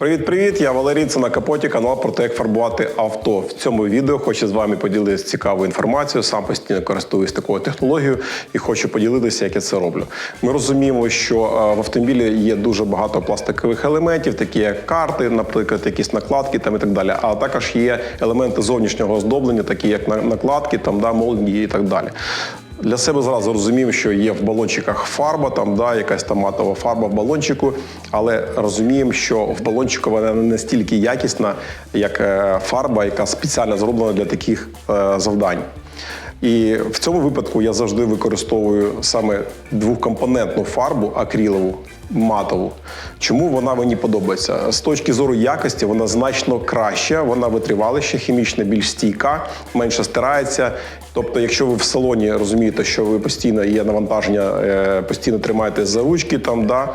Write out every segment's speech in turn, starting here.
Привіт-привіт! Я Валерій, це на капоті канал про те, як фарбувати авто. В цьому відео хочу з вами поділитися цікавою інформацією. Сам постійно користуюсь такою технологією і хочу поділитися, як я це роблю. Ми розуміємо, що е, в автомобілі є дуже багато пластикових елементів, такі як карти, наприклад, якісь накладки там і так далі. А також є елементи зовнішнього оздоблення, такі як на- накладки, там да, молнії і так далі. Для себе зразу розумів, що є в балончиках фарба, там да, якась там матова фарба в балончику, але розуміємо, що в балончику вона не настільки якісна, як е, фарба, яка спеціально зроблена для таких е, завдань. І в цьому випадку я завжди використовую саме двохкомпонентну фарбу акрилову, матову. Чому вона мені подобається? З точки зору якості вона значно краща, вона витривалища, хімічно більш стійка, менше стирається. Тобто, якщо ви в салоні розумієте, що ви постійно є навантаження, е, постійно тримаєте за ручки, там да.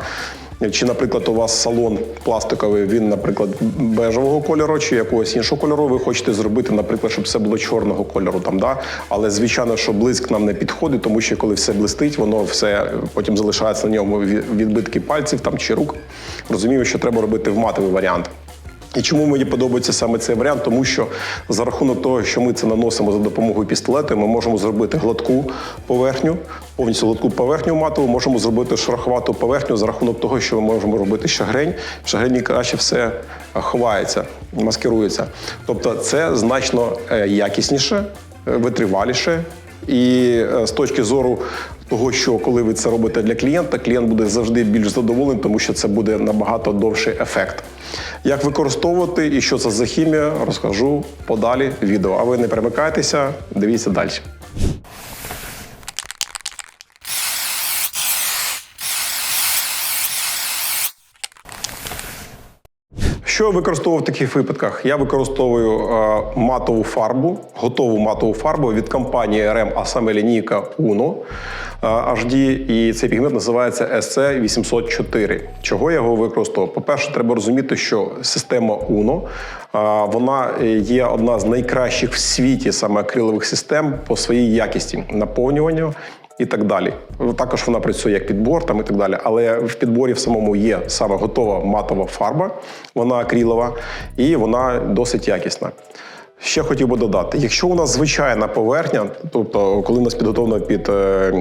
Чи, наприклад, у вас салон пластиковий, він, наприклад, бежевого кольору чи якогось іншого кольору, ви хочете зробити, наприклад, щоб все було чорного кольору, там, да? але звичайно, що блиск нам не підходить, тому що коли все блистить, воно все потім залишається на ньому відбитки пальців там, чи рук. Розумію, що треба робити в матовий варіант. І чому мені подобається саме цей варіант? Тому що за рахунок того, що ми це наносимо за допомогою пістолету, ми можемо зробити гладку поверхню, повністю гладку поверхню матову, можемо зробити шероховату поверхню за рахунок того, що ми можемо робити шагрень. В шагрені краще все е, ховається, маскирується. Тобто це значно е, якісніше, е, витриваліше. І з точки зору того, що коли ви це робите для клієнта, клієнт буде завжди більш задоволений, тому що це буде набагато довший ефект. Як використовувати і що це за хімія, розкажу подалі відео. А ви не перемикайтеся, дивіться далі. Що я використовував в таких випадках? Я використовую е, матову фарбу, готову матову фарбу від компанії RM, а саме лінійка Uno HD. І цей пігмент називається SC 804. Чого я його використовував? По-перше, треба розуміти, що система Uno е, вона є одна з найкращих в світі саме акрилових систем по своїй якісті наповнювання і так далі. Також вона працює як підбор там і так далі. Але в підборі в самому є саме готова матова фарба, вона акрилова, і вона досить якісна. Ще хотів би додати: якщо у нас звичайна поверхня, тобто коли у нас підготовлено під е,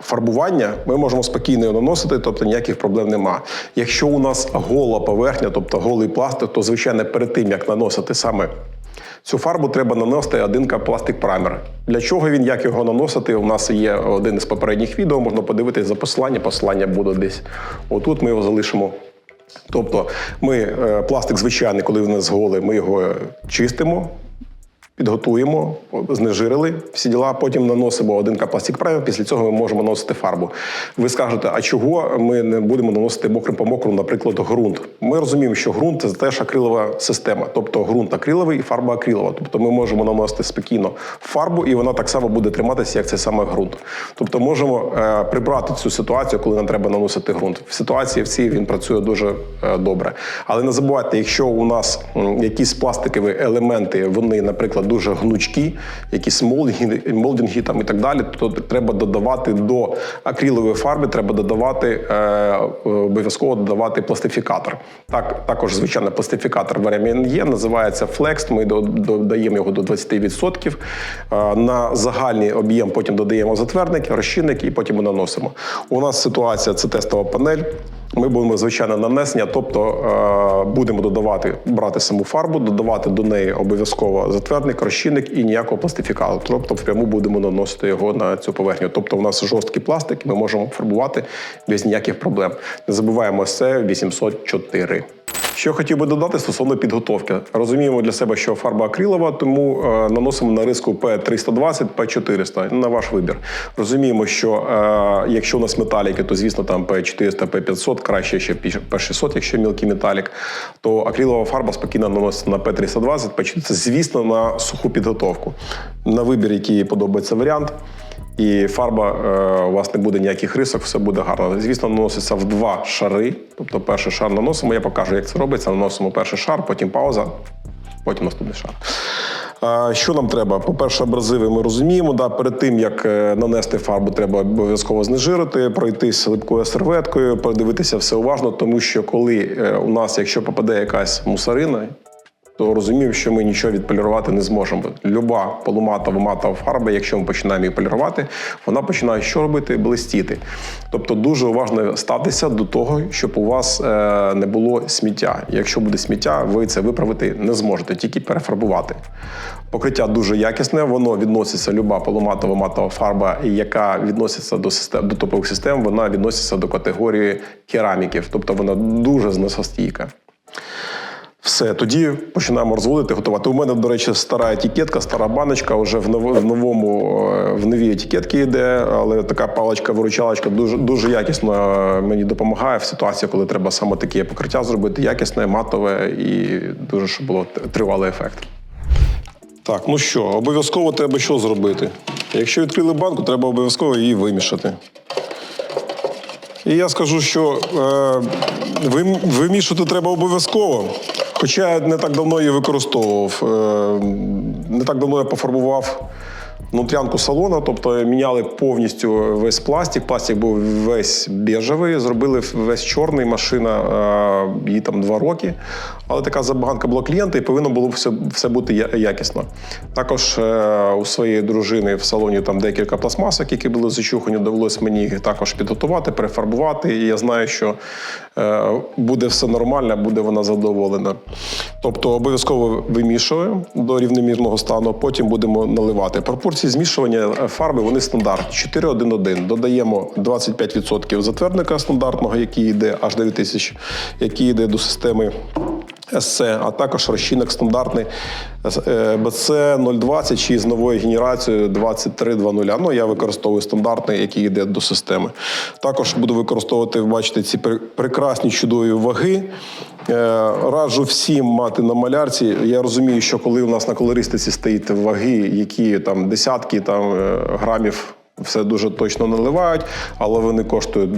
фарбування, ми можемо спокійно його наносити, тобто ніяких проблем нема. Якщо у нас гола поверхня, тобто голий пластик, то звичайно перед тим як наносити саме Цю фарбу треба наносити один пластик праймер. Для чого він, як його наносити? У нас є один із попередніх відео, можна подивитись за посилання. Посилання буде десь. Отут ми його залишимо. Тобто, ми е, пластик звичайний, коли в нас голий, ми його чистимо. Підготуємо, знежирили всі діла, потім наносимо один пластик праймер, після цього ми можемо наносити фарбу. Ви скажете, а чого ми не будемо наносити мокрим по мокрому, наприклад, ґрунт? Ми розуміємо, що ґрунт це теж акрилова система, тобто ґрунт акриловий і фарба акрилова. Тобто ми можемо наносити спокійно фарбу, і вона так само буде триматися, як цей саме ґрунт. Тобто можемо е, прибрати цю ситуацію, коли нам треба наносити ґрунт. В ситуації в цій він працює дуже е, добре. Але не забувайте, якщо у нас якісь пластикові елементи, вони, наприклад, дуже гнучкі, якісь молдинги, молдинги там і так далі, то треба додавати до акрилової фарби, треба додавати е, обов'язково додавати пластифікатор. Так, також звичайно, пластифікатор в ремінь є, називається Flex. Ми додаємо його до 20%. Е, на загальний об'єм потім додаємо затвердник, розчинник і потім наносимо. У нас ситуація це тестова панель. Ми будемо звичайно нанесення, тобто е, будемо додавати, брати саму фарбу, додавати до неї обов'язково затвердник, розчинник і ніякого пластифікату. Тобто впряму будемо наносити його на цю поверхню. Тобто, у нас жорсткий пластик, ми можемо фарбувати без ніяких проблем. Не забуваємо це 804. Що хотів би додати стосовно підготовки. Розуміємо для себе, що фарба акрилова, тому е, наносимо на риску P320, P400 на ваш вибір. Розуміємо, що е, якщо у нас металіки, то звісно там P400, P500, краще ще P600, якщо мілкий металік, то акрилова фарба спокійно наноситься на P320, P400, звісно, на суху підготовку. На вибір, який подобається варіант. І фарба е, у вас не буде ніяких рисок, все буде гарно. Звісно, наноситься в два шари. Тобто перший шар наносимо, я покажу, як це робиться. Наносимо перший шар, потім пауза, потім наступний шар. Що нам треба? По-перше, абразиви ми розуміємо. Да, перед тим як е, нанести фарбу, треба обов'язково знежирити, пройтись липкою серветкою, подивитися все уважно, тому що коли е, у нас, якщо попаде якась мусорина, то розуміємо, що ми нічого відполірувати не зможемо. Люба полуматова матова фарба, якщо ми починаємо її полірувати, вона починає що робити? Блистіти. Тобто дуже уважно ставтеся до того, щоб у вас е, не було сміття. Якщо буде сміття, ви це виправити не зможете, тільки перефарбувати. Покриття дуже якісне, воно відноситься, люба полуматова матова фарба, яка відноситься до систем до топових систем, вона відноситься до категорії кераміків, тобто вона дуже зносостійка. Все, тоді починаємо розводити, готувати. У мене, до речі, стара етикетка, стара баночка, вже в ново- в новому е, в новій етикетці йде, але така паличка-виручалочка дуже дуже якісно е, мені допомагає в ситуації, коли треба саме таке покриття зробити, якісне, матове і дуже щоб було тривалий ефект. Так, ну що, обов'язково треба що зробити? Якщо відкрили банку, треба обов'язково її вимішати. І я скажу, що е, вим- вимішувати треба обов'язково. Хоча не так давно її використовував. Е, не так давно я пофарбував внутрянку салона, тобто міняли повністю весь пластик. Пластик був весь біжевий, зробили весь чорний, машина е, їй там два роки. Але така забаганка була клієнта і повинно було все, все бути якісно. Також е, у своєї дружини в салоні там декілька пластмасок, які були зачухані, довелось мені їх також підготувати, перефарбувати. І я знаю, що е, буде все нормально, буде вона задоволена. Тобто обов'язково вимішуємо до рівномірного стану, потім будемо наливати. Пропорції змішування е, фарби вони стандартні. 4-1-1. Додаємо 25% затвердника стандартного, який йде аж 9000, який йде до системи. СЦ, а також розчинник стандартний е, БЦ 020 чи з новою генерацією 2320. Ну, я використовую стандартний, який йде до системи. Також буду використовувати, бачите, ці прекрасні чудові ваги. Е, Раджу всім мати на малярці. Я розумію, що коли у нас на колористиці стоїть ваги, які там десятки там, е, грамів все дуже точно наливають, але вони коштують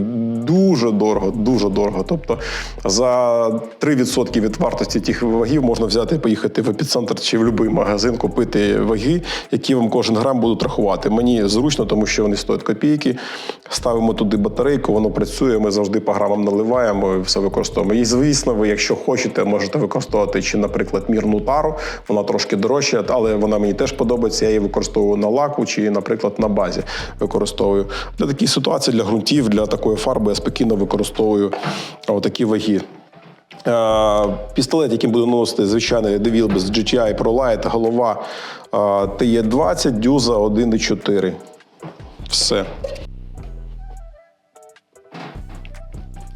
дуже дорого, дуже дорого. Тобто за 3% від вартості тих вагів можна взяти і поїхати в епіцентр чи в будь-який магазин, купити ваги, які вам кожен грам будуть рахувати. Мені зручно, тому що вони стоять копійки. Ставимо туди батарейку, воно працює. Ми завжди по грамам наливаємо і все використовуємо. І звісно, ви, якщо хочете, можете використовувати чи, наприклад, мірну тару. Вона трошки дорожча, але вона мені теж подобається. Я її використовую на лаку чи, наприклад, на базі використовую. Для таких ситуацій, для ґрунтів, для такої фарби я спокійно використовую отакі ваги. Е, Пістолет, яким буду наносити звичайний DeVilbiss GTI ProLight, голова е, TE20, дюза 1,4. Все.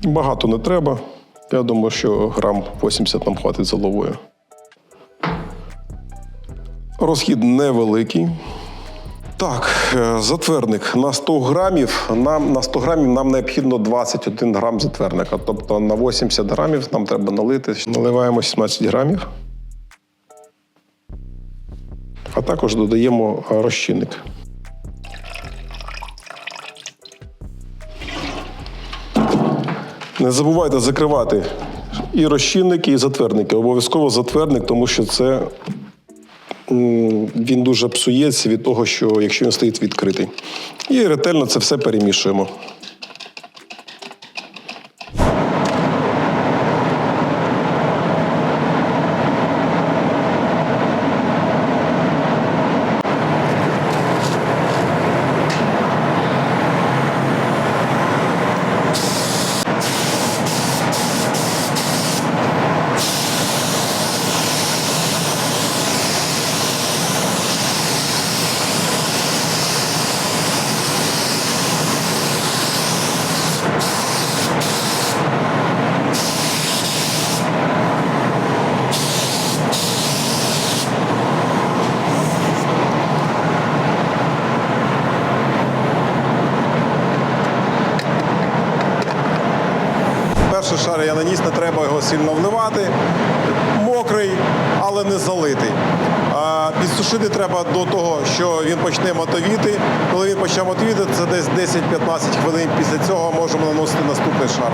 Багато не треба. Я думаю, що грам 80 нам хватить з головою. Розхід невеликий. Так, е, затвердник на 100 грамів. Нам на 100 грамів нам необхідно 21 грам затвердника. Тобто на 80 грамів нам треба налити. Наливаємо 17 грамів. А також додаємо е, розчинник. Не забувайте закривати і розчинники, і затвердники. Обов'язково затвердник, тому що це він дуже псується від того, що якщо він стоїть відкритий. І ретельно це все перемішуємо. Перший шар я наніс, не треба його сильно вливати. Мокрий, але не залитий. Підсушити треба до того, що він почне мотовіти. Коли він почне мотовіти, це десь 10-15 хвилин. Після цього можемо наносити наступний шар.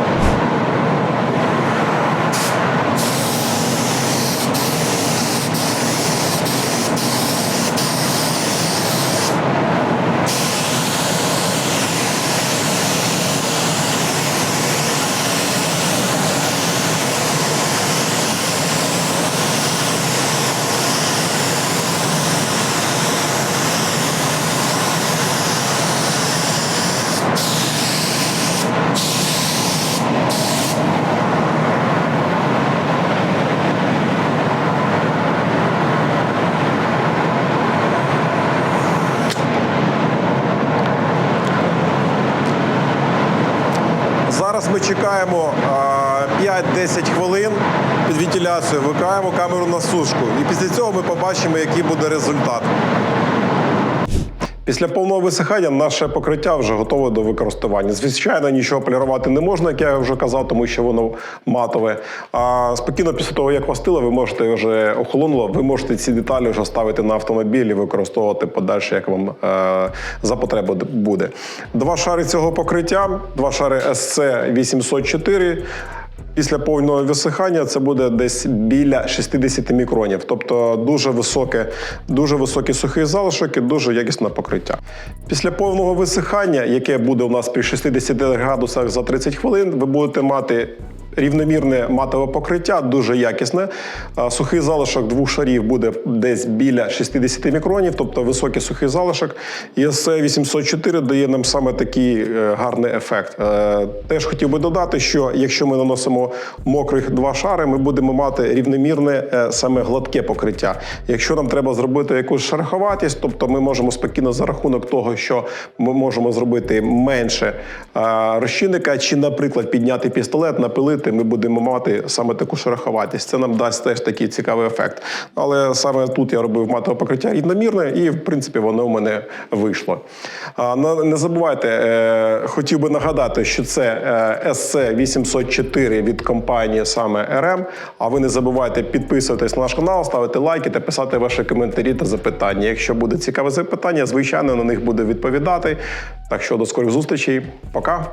Зараз ми чекаємо 5-10 хвилин під вентиляцію, викаємо камеру на сушку. І після цього ми побачимо, який буде результат. Після повного висихання наше покриття вже готове до використання. Звичайно, нічого полірувати не можна, як я вже казав, тому що воно матове. А спокійно після того, як мастило, ви можете вже охолонуло, ви можете ці деталі вже ставити на автомобіль і використовувати подальше, як вам е, за потреби буде. Два шари цього покриття, два шари SC 804. Після повного висихання це буде десь біля 60 мікронів, тобто дуже високе, дуже високий сухий залишок і дуже якісне покриття. Після повного висихання, яке буде у нас при 60 градусах за 30 хвилин, ви будете мати. Рівномірне матове покриття, дуже якісне. Сухий залишок двох шарів буде десь біля 60 мікронів, тобто високий сухий залишок. І SC 804 дає нам саме такий е, гарний ефект. Е, Теж хотів би додати, що якщо ми наносимо мокрих два шари, ми будемо мати рівномірне е, саме гладке покриття. Якщо нам треба зробити якусь шероховатість, тобто ми можемо спокійно за рахунок того, що ми можемо зробити менше розчинника, чи, наприклад, підняти пістолет, напилити, ми будемо мати саме таку шероховатість. Це нам дасть теж такий цікавий ефект. Але саме тут я робив матове покриття рівномірне, і в принципі воно в мене вийшло. Не забувайте, е, хотів би нагадати, що це е, SC 804 від компанії саме RM. А ви не забувайте підписуватись на наш канал, ставити лайки та писати ваші коментарі та запитання. Якщо буде цікаве запитання, звичайно, на них буде відповідати. Так що до скорих зустрічей. Пока.